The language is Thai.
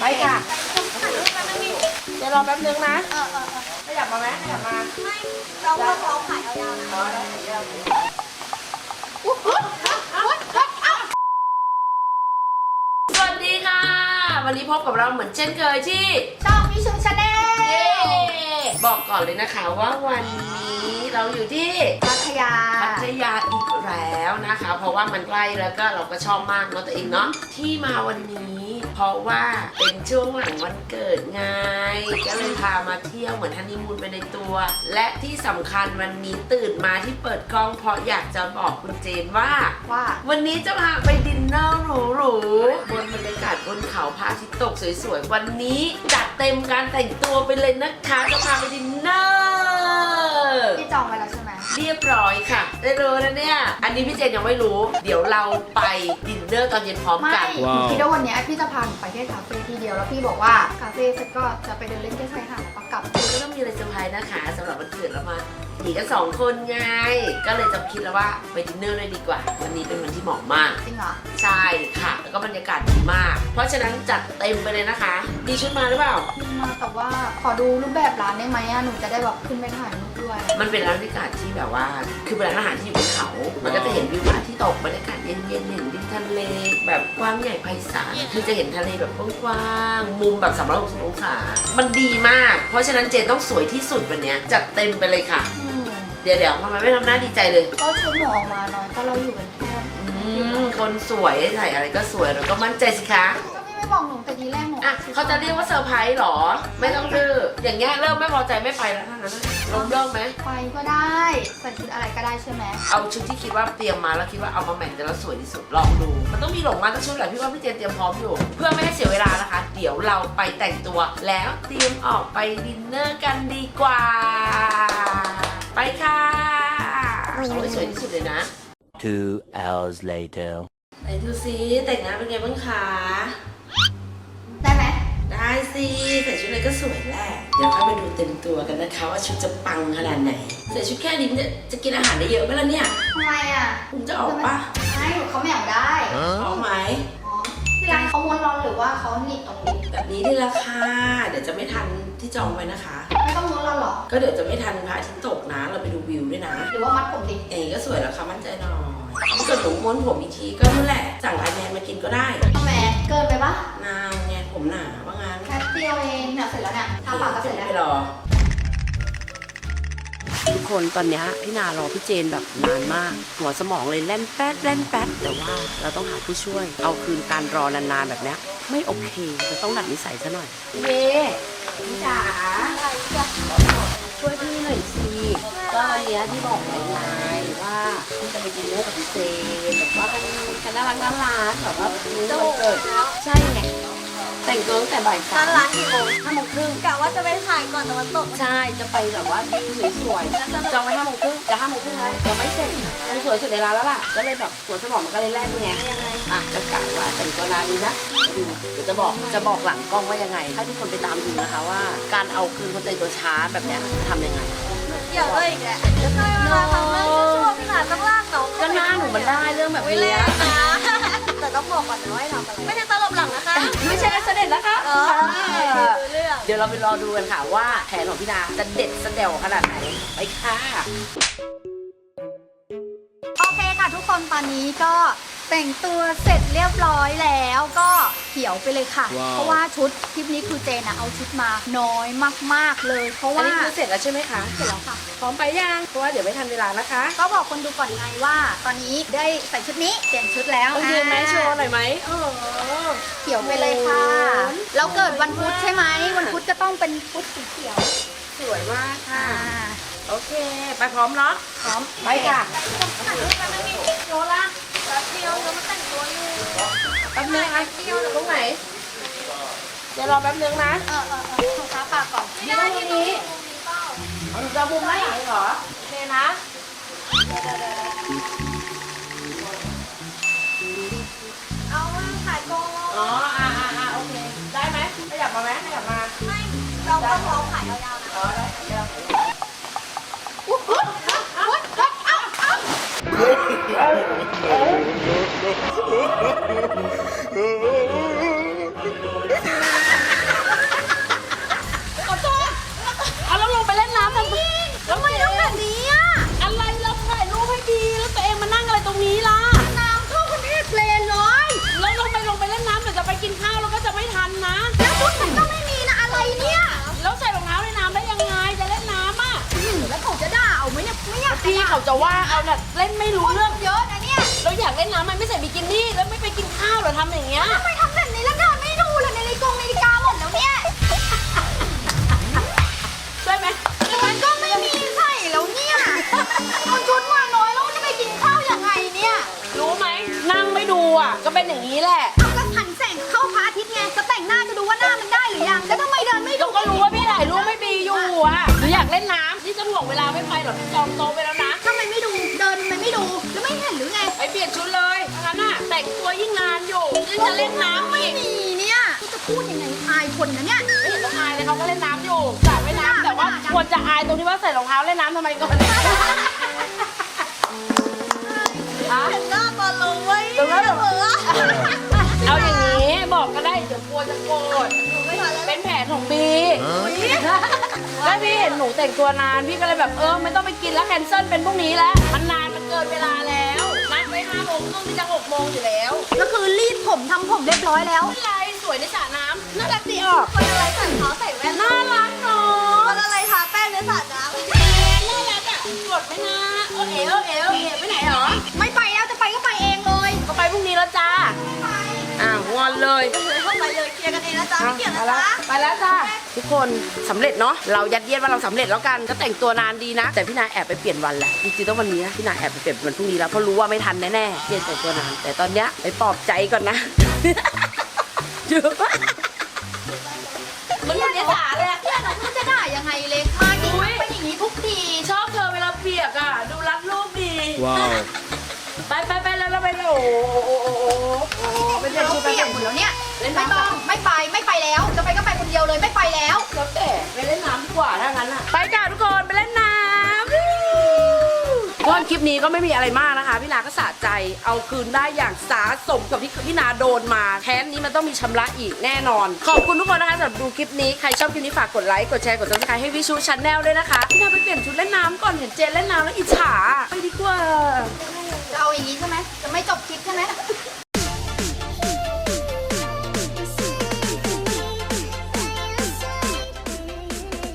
ไปค่ะ เดี๋ยวรอแป๊บนึงนะเออเออเออขยับมาไหมขยับมาไม่เราเราเราขายยาวๆนะ อ๋อได้เดี๋ยวสวัสดีค่ะ วันนี้พบกับเราเหมือนเช่นเคยที่ช่องพี่ชูชาแนลบอกก่อนเลยนะคะว่าวันนี้เราอยู่ที่พัทยาพัทยาอีก แล้วนะคะ เพราะว่ามันใกล้แล้วก็เราก็ชอบมากเนาะตัวเองเนาะที่มาวันนี้ เพราะว่าเป็นช่วงหลังวันเกิดไงก็เลยพามาเที่ยวเหมือนฮันนีมูนไปในตัว และที่สำคัญวันนี้ตื่นมาที่เปิดกล้องเพราะอยากจะบอกคุณเจนว่าว่า วันนี้จะพาไปดินเนอร์หรูๆบนบรรยากาศบนเขาพระอาทิตย์ตกสวยๆวันนี้จัดเต็มการแต่งตัวไปเลยนะคะจะพาไปดินเนอร์พี่จองไว้แล้วใช่ไหม เรียบร้อยค่ะ ได้รู้นะเนี่ย อันนี้พี่เจนยังไม่รู้ เดี๋ยวเราไปดินเนอร์ตอนเย็นพร้อมไม่กัน ว้าว คิดว่าวันเนี้ยพี่จะพาหนูไปแค่คาเฟ่ที่เดียวแล้วพี่บอกว่าคาเฟ่เสร็จก็จะไปเดินเล่นแค่ชายหาดแล้วก็กลับ ก็ต้องมีอะไรเซอร์ไพรส์นะคะสำหรับวันเกิดเรามา หนีกันสองคนไง ก็เลยจะคิดแล้วว่าไปดินเนอร์เลยดีกว่า วันนี้เป็นวันที่เหมาะมาก จริงเหรอ ใช่ค่ะ แล้วก็บรรยากาศดีมาก เพราะฉะนั้นจัดเต็มไปเลยนะคะ มีชุดมาหรือเปล่ามีมาแต่ว่าขอดูรูปแบบร้านได้ไหมอะหนูจะได้แบบขึ้นไปถ่ายรูปด้วย มันเป็นร้านบรรยากาศที่แบบว่า คือเป็นร้านอาหารที่อยู่บนเขา มันก็จะเห็นวิวพระอาที่ตกบรรยากาศเย็นๆเห็นริมทะเล แบบกว้างใหญ่ไพศาล คือจะเห็นทะเลแบบกว้างๆ มุมแบบ360องศา มันดีมาก เพราะฉะนั้นเจนต้องสวยที่สุดวันเนี้ยจัดเต็มไปเลยค่ะ อืม เดี๋ยวเดี๋ยวทำไมไม่ทำหน้าดีใจเลย ก็ชุดหนูออกมาน้อยก็เราอยู่กันแค่อืมคนสวยใส่อะไรก็สวยเราก็มั่นใจสิคะก็พี่ไม่บอกหนูแต่ทีแรกหนูอะเขาจะเรียกว่าเซอร์ไพรส์เหรอ ไม่ต้องดื้ออย่างเงี้ยเริ่มไม่พอใจไม่ไปแล้วเท่านั้นนะล้มเลิกไหมไปก็ได้ใส่ชุดอะไรก็ได้ใช่ไหมเอาชุดที่คิดว่าเตรียมมาแล้วคิดว่าเอามาแมทกันแล้วสวยที่สุดลองดู มันต้องมีหลงมาตั้งชุดแหละพี่ว่าพี่เจนเตรียมพร้อมอยู่ เพื่อไม่ให้เสียเวลานะคะ เดี๋ยวเราไปแต่งตัว แล้วเตรียมออกไปดินเนอร์กันดีกว่า ไปค่ะโอ้ยสวยที่สุดเลยนะ Two hours later. ไหนดูซิแต่งหน้าเป็นไงบ้างคะได้ไหมได้สิใส่ชุดอะไรก็สวยแหละเดี๋ยวเข้าไปดูเต็มตัวกันนะคะว่าชุดจะปังขนาดไหนใส่ชุดแค่นี้มันจะจะกินอาหารได้เยอะไหมล่ะเนี่ยทำไมอะคุณจะออกปะไม่หนูเขาไม่อยากได้ออกไหมอ๋อที่ร้านเขาม้วนร้อนหรือว่าเขาหนีบตรง นี้แบบนี้ที่ราคาเดี๋ยวจะไม่ทันที่จองไว้นะคะ ไม่ต้องม้วนร้อนหรอก็เดี๋ยวจะไม่ทันพระอาทิตย์ตกนะ เราไปดูวิวด้วยนะหรือว่ามัดผมดิเอ๋ก็สวยแล้วค่ะมั่นใจหน่อยถ้าเกิดหนูม้วนผมอีกทีก็นั่นแหละ สั่งไลน์แมนมากินก็ได้ทำไมเกินไปปะนานไงผมหนาว่างั้นแค่เดียวเองเนี่ยเสร็จแล้วเนี่ยทาปากก็เสร็จแล้วไปรอ ทุกคนตอนนี้พี่นารอพี่เจนแบบนานมาก หัวสมองเลยแล่นแป๊ดแล่นแป๊ดแต่ว่าเราต้องหาผู้ช่วย เอาคืนการรอนานๆแบบเนี้ยไม่โอเคเราต้องดัดนิสัยซะหน่อยเย่พี่จ๋าช่วยพี่หน่อยสิก็วันเนี้ยที่บอกไว้ไงว่าพี่จะไปกินเนื้อกับพี่เจนแบบว่ากันกันน่ารักน่ารักแบบว่ามื้อวันเกิดใช่ไง แต่งตัวตั้งแต่บ่ายสามร้านกี่โมงห้าโมงครึ่งกะว่าจะไปถ่ายก่อนแต่มันตกใช่จะไปแบบว่าวิวสวยๆจองไว้ห้าโมงครึ่งจะห้าโมงครึ่งแล้วยังไม่เสร็จมันสวยสุดในร้านแล้วล่ะก็เลยแบบสวนสมองมันก็เลยแล่นไงอะจะกะว่าแต่งตัวนานนี้นะดูเดี๋ยวจะบอกจะบอกหลังกล้องว่ายังไง ให้ทุกคนไปตามดูนะคะว่า การเอาคืนคนแต่งตัวช้าแบบเนี้ยทำยังไงเดี๋ยวเลยอีกแหละเคยมาทำเรื่องชั่วๆพี่หลานต้องลากน้องก็หน้าหนูมันได้เรื่องแบบไม่นี้เล่นนะแต่ต้องบอกก่อนนะว่าให้ทำอะไรไม่ได้ตลบหลังนะคะไม่ใช่เสด็จแล้วค่ะเออเรื่องเดี๋ยวเราไปรอดูกันค่ะว่าแผนของพี่นาจะเด็ดสะเดวขนาดไหนไปค่ะ โอเคค่ะทุกคนตอนนี้ก็ แต่งตัวเสร็จเรียบร้อยแล้วก็เขียวไปเลยค่ะ ว้าว เพราะว่าชุดทริปนี้คือเจนอะเอาชุดมาน้อยมากๆเลย เพราะอันว่านี้คือเสร็จแล้วใช่ไหมคะ เสร็จแล้วค่ะ พร้อมไปยัง เพราะว่าเดี๋ยวไม่ทันเวลานะคะก็บอกคนดูก่อนไงว่า ตอนนี้ได้ใส่ชุดนี้เปลี่ยนชุดแล้วต้องยืนไหมโชว์หน่อยไหมโอ้โห เขียวไปเลยค่ะ โอ้ยเราเกิดวันพุธใช่ไหมวันพุธก็ต้องเป็นพุธสีเขียวสวยมากค่ะ อ่าโอเค ไปพร้อมเนาะ พร้อมไปค่ะโย แป๊บนึงนะตรงไหน เดี๋ยวรอแป๊บนึงนะเออเออเออทาปากก่อนยืนตรงนี้เอาจะมุมด้านหลังเหรอโอเคนะเอาว่าถ่ายกองอ๋ออ่าอ่าอ่าโอเค ได้ไหมขยับมาไหมขยับมา ไม่ เราก็พร้อมถ่ายยาวๆนะอ๋อได้เดี๋ย ขอโทษเอาแล้ลงไปเล่นน้ำทำไมแล้วมันต้องแบนี้อะอะไรเราถ่รูปให้ดี แล้วตัวเองมานั่งอะไรตรงนี้ล่ะ น้ำเข้าประเทเพลนเลยแล้วลงไปลงไปเล่นน้ำเดี๋ยวจะไปกินข้าวแล้วก็จะไม่ทันนะ แล้ชุดมันก็ไม่มีนะอะไรเนี่ยแล้วใส่รองเท้าในน้ำได้ยังไง จะเล่นน้ำอะ แล้วเขาจะด่าเอาไหมเนี่ยพี่เขาจะว่าเอาน่ะเล่นไม่รู้เรื่อง เยอะนะ เราอยากเล่นน้ำมันไม่ใส่บิกินี่แล้วไม่ไปกินข้าวเหรอทำอย่างเงี้ย ทำไมทำแบบนี้แล้วเดินไม่ดูเลยนาฬิกานาฬิกาหมดแล้วเนี่ยใช่ไหมมันก็ไม่มีใส่แล้วเนี่ยมันชุดมาน้อยแล้วมันจะไปกินข้าวยังไงเนี่ยรู้ไหมนั่งไม่ดูอะ ก็เป็นอย่างนี้แหละเอาก็หันแสงเข้าพระอาทิตย์ไงจะแต่งหน้าจะดูว่าหน้ามันได้หรือยังแล้วทำไมเดินไม่ดูเราก็รู้ว่าพี่ถ่ายรูปไม่ดีอยู่อะหนูอยากเล่นน้ำที่จะถ่วงเวลาไม่ไปหรอกจองโต๊ะไปแล้ว เปลี่ยนชุดเลยงั้นน่ะแต่งตัวยิ่งนานอยู่ยังจะเล่นน้ำไม่อีกมีเนี่ยจะพูดยังไงอายคนนะเนี่ยไม่เห็นต้องอายเลยเขาก็เล่นน้ำอยู่สระว่ายน้ำแต่ว่าควรจะอายตรงที่ว่าใส่รองเท้าเล่นน้ำทำไมก่อนฮะเห็นหน้าตอนลงไว้ตรงนั้นเหรอเหรอเอาอย่างนี้บอกก็ได้เดี๋ยวกลัวจะโกรธไม่ทันแล้วเป็นแผนของบีก็พี่เห็นหนูแต่งตัวนานพี่ก็เลยแบบเออไม่ต้องไปกินแล้วแคนเซิลเป็นพรุ่งนี้แล้วมันนานมันเกินเวลาแล้วนัดไว้ ห้าโมงครึ่งที่จะหกโมงอยู่แล้วก็คือรีดผมทำผมเรียบร้อยแล้วไม่เป็นไรสวยในสระน้ำน่ารักดีออกคนอะไรใส่เขาใส่แว่นน่ารักเนาะคนอะไรทาแป้งในสระน้ำน่ารักอะกดไหมนะโอเอ๋โอเอ๋โอเอ๋ไปไหนหรอ ไม่ไปแล้วจะไปก็ไปเองเลยก็ไปพรุ่งนี้แล้วจ้า ไป อ่าวงอนเลย เข้าไปเลยเคลียร์กันเองนะจ๊ะไม่เกี่ยวนะไปแล้วจ๊ะไปแล้วจ้าทุกคนสำเร็จเนาะเรายัดเยียดว่าเราสำเร็จแล้วกันก็แต่งตัวนานดีนะ แต่พี่นายแอบไปเปลี่ยนวันแหละจริงๆต้องวันนี้นะพี่นายแอบไปเปลี่ยนวันพรุ่งนี้แล้วเพราะรู้ว่าไม่ทันแน่ๆเปลี่ยนแต่งตัวนาน แต่ตอนเนี้ยไปปลอบใจก่อนนะ เยอะมากมันเป็นยสาเลยอะเนี่ยหนูไม่รู้จะด่ายังไงเลยมากินเป็นอย่างนี้ทุกทีชอบเธอเวลาเปียกอะ ดูรัดรูปดี Wow. ไปไปไปแล้วแล้วไปแล้วโอ้โห โหไปเปลี่ยนเราชุดไปเปีเปยลี่ยกนหมชุดดแล้วเนี่ยไม่ต้องไม่ไปไม่ไปแล้วจะไปก็ไปคนเดียวเลยไม่ไปแล้วแล้วแต่ไปเล่นน้ำดีกว่าถ้างั้นอะไปจ้าทุกคนไปเล่นน้ำก็คลิปนี้ก็ไม่มีอะไรมากนะคะพี่นาก็สะใจเอาคืนได้อย่างสาสมกับที่พี่นาโดนมาแค้นนี้มันต้องมีชำระอีกแน่นอน ขอบคุณทุกคนนะคะสำหรับดูคลิปนี้ใครชอบคลิปนี้ฝากกดไลค์กดแชร์กดซับสไครต์ให้วิชูชันแนลด้วยนะคะพี่นาไปเปลี่ยนชุดเล่นน้ำก่อนเห็นเจนเล่นน้ำแล้วอิจฉาไปดีกว่าจะเอาอย่างนี้ใช่ไหมจะไม่จบคลิปใช่ไหม